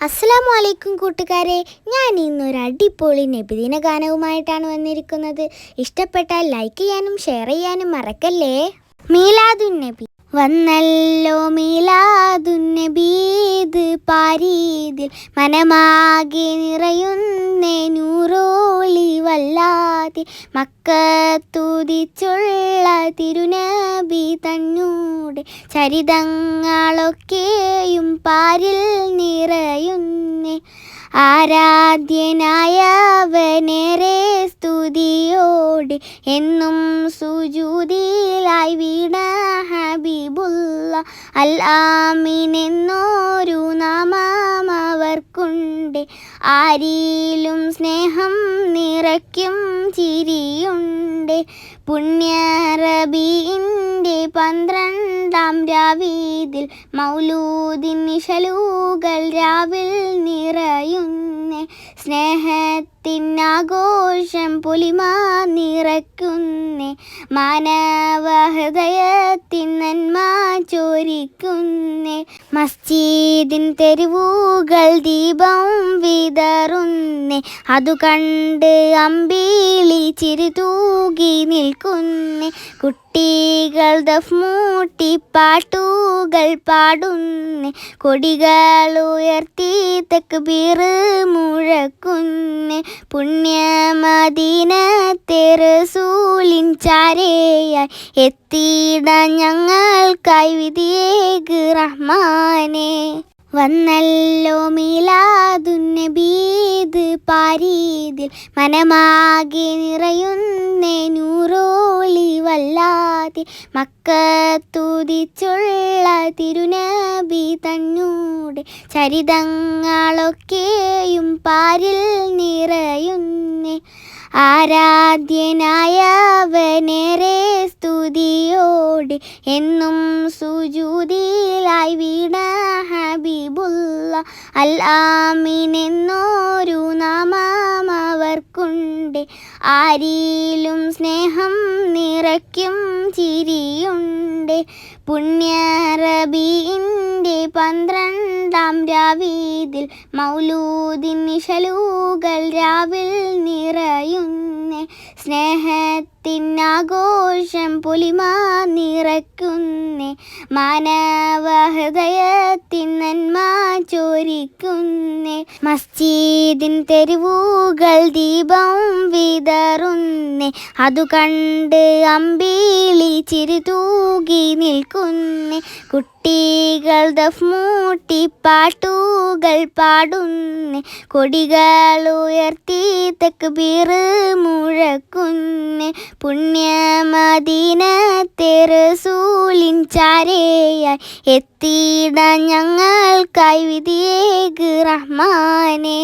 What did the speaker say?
അസ്സലാമു വലൈക്കും കൂട്ടുകാരെ. ഞാൻ ഇന്നൊരു അടിപൊളി നബിദിന ഗാനവുമായിട്ടാണ് വന്നിരിക്കുന്നത്. ഇഷ്ടപ്പെട്ടാൽ ലൈക്ക് ചെയ്യാനും ഷെയർ ചെയ്യാനും മറക്കല്ലേ? മീലാദുൻ നബി. വന്നല്ലോ മീലാദുൻ നബീദ് പാരീതിൽ മനമാകെ നിറയുന്നേ നൂറോളി വല്ലാതെ മക്കത്തുതിച്ചുള്ള തിരുനബി തന്നൂടെ ചരിതങ്ങളൊക്കെയും പാരിൽ നിറയുന്നേ. ആരാധ്യനായവനേറെ സ്തുതിയോടെ എന്നും സുജൂതിയിലായി വീണ ഹബീബുള്ള അൽ ആമീൻ നാമം അവർക്കുണ്ട്. ആരിലും സ്നേഹം നിറയ്ക്കും ചിരിയുണ്ട്. പുണ്യറബീന്റെ പന്ത്രണ്ടാം രാവീതിൽ മൗലൂദിൻ നിശലൂകൾ രാവിൽ നിറയുന്ന. സ്നേഹത്തിനാഘോഷം പൊലിമ മാനവ മാനവഹൃദയത്തിൻ നന്മ ചോരിക്കുന്നേ. മസ്ജിദിൻ തെരുവുകൾ ദീപം വിതറുന്നേ. അതു കണ്ട് അമ്പിളി ചിരി തൂകി നിൽക്കുന്നേ. കുട്ടികൾ മൂട്ടി പാട്ടുകൾ പാടുന്നേ. കൊടികൾ ഉയർത്തി തക്ബീർ മുഴക്കുന്നേ. പുണ്യമദീനത്തെ റസൂലിൻ ചാരയായി എത്തിയിട ഞങ്ങൾക്കായി വിധിയേക് റഹ്മാനെ. വന്നല്ലോ മീലാദുന്നബീത് പാരീതിൽ മനമാകെ നിറയുന്നേ നൂറോളി വല്ലാതെ മക്കത്തുതിച്ചുള്ള തിരുനബി തന്നൂടെ ചരിതങ്ങളൊക്കെയും പാരിൽ നിറയുന്നേ. ആരാധ്യനായവനേറെ സ്തുതിയോടെ എന്നും സുജൂതിലായി ആമീൻ നാമം അവർക്കുണ്ട്. ആരിലും സ്നേഹം നിറയ്ക്കും ചിരിയുണ്ട്. പുണ്യറബീന്റെ പന്ത്രണ്ടാം രാവീതിൽ മൗലൂദിൻ നിശലൂകൾ രാവിൽ നിറയുന്നേ. സ്നേഹത്തിനാഘോഷം പൊലിമ നിറയ്ക്കുന്നേ. മാനവഹൃദയത്തിൻ നന്മ ചോരിക്കുന്നേ. മസ്ജിദിൻ തെരുവുകൾ ദീപവും വിതറുന്നേ. അതു കണ്ട് അമ്പീളി ചിരി തൂകി നിൽക്കുന്നേ. കുട്ടികൾ ദഫ്മൂട്ടി പാട്ടുകൾ പാടുന്നേ. കൊടികൾ ഉയർത്തി തെക്ക് ബീറ് പുണ്യമദീനത്തെ പുണ്യമദീനത്തെറസൂലിൻ ചാരയായി എത്തിയിട ഞങ്ങൾക്കായി വിധിയേക് റഹ്മാനെ.